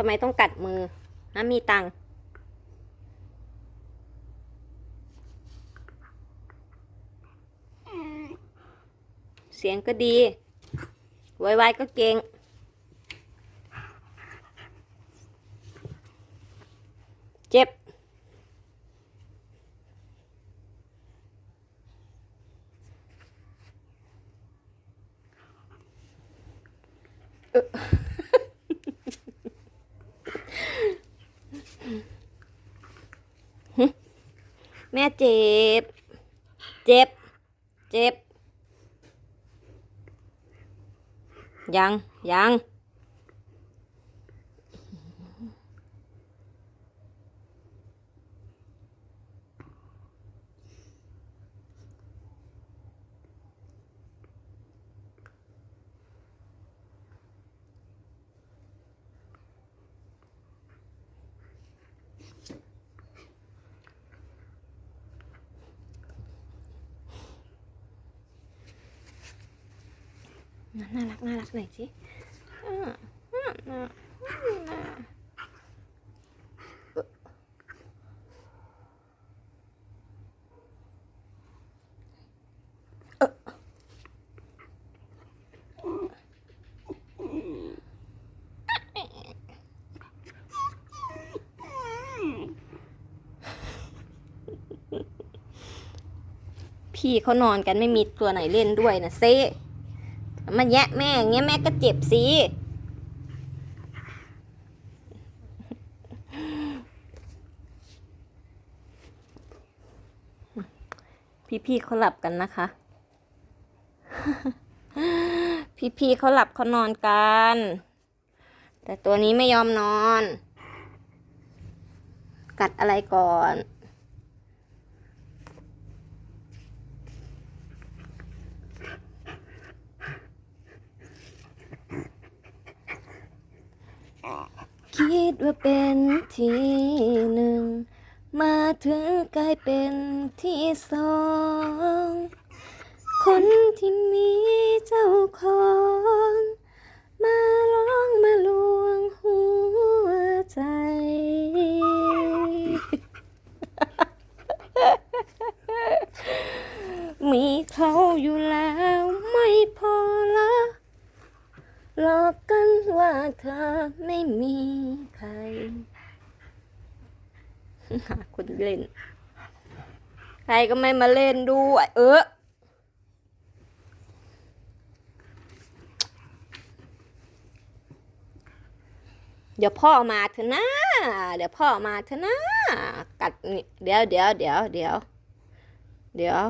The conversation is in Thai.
ทำไมต้องกัดมือนะมีตังค์เสียงก็ดีไวๆก็เก่ง เจ็บ เออ แม่เจ็บ เจ็บ เจ็บ ยัง ยัง น่ารักน่ารักหน่อยสิอ่าอ่าอ่าอ่าเอ่อพี่เขานอนกันไม่มีตัวไหนเล่นด้วยนะเซ่ มาแยะแม่อย่างเงี้ยแม่ก็เจ็บสิพี่ๆเขาหลับกันนะคะ พี่ๆเขาหลับเขานอนกัน แต่ตัวนี้ไม่ยอมนอน กัดอะไรก่อน คิดว่าเป็นที่หนึ่ง มาถึงกลายเป็นที่สอง คนที่มีเจ้าของมาร้องมาลวงหัวใจ มีเขาอยู่แล้วไม่พอละ หลอกกันว่าเธอไม่มีใครหาคนเล่น ใครก็ไม่มาเล่นด้วยเออเดี๋ยวพ่อมาเถอะนะ เดี๋ยวพ่อมาเถอะนะ กัดนี่เดี๋ยวเดี๋ยวเดี๋ยวเดี๋ยวเดี๋ยว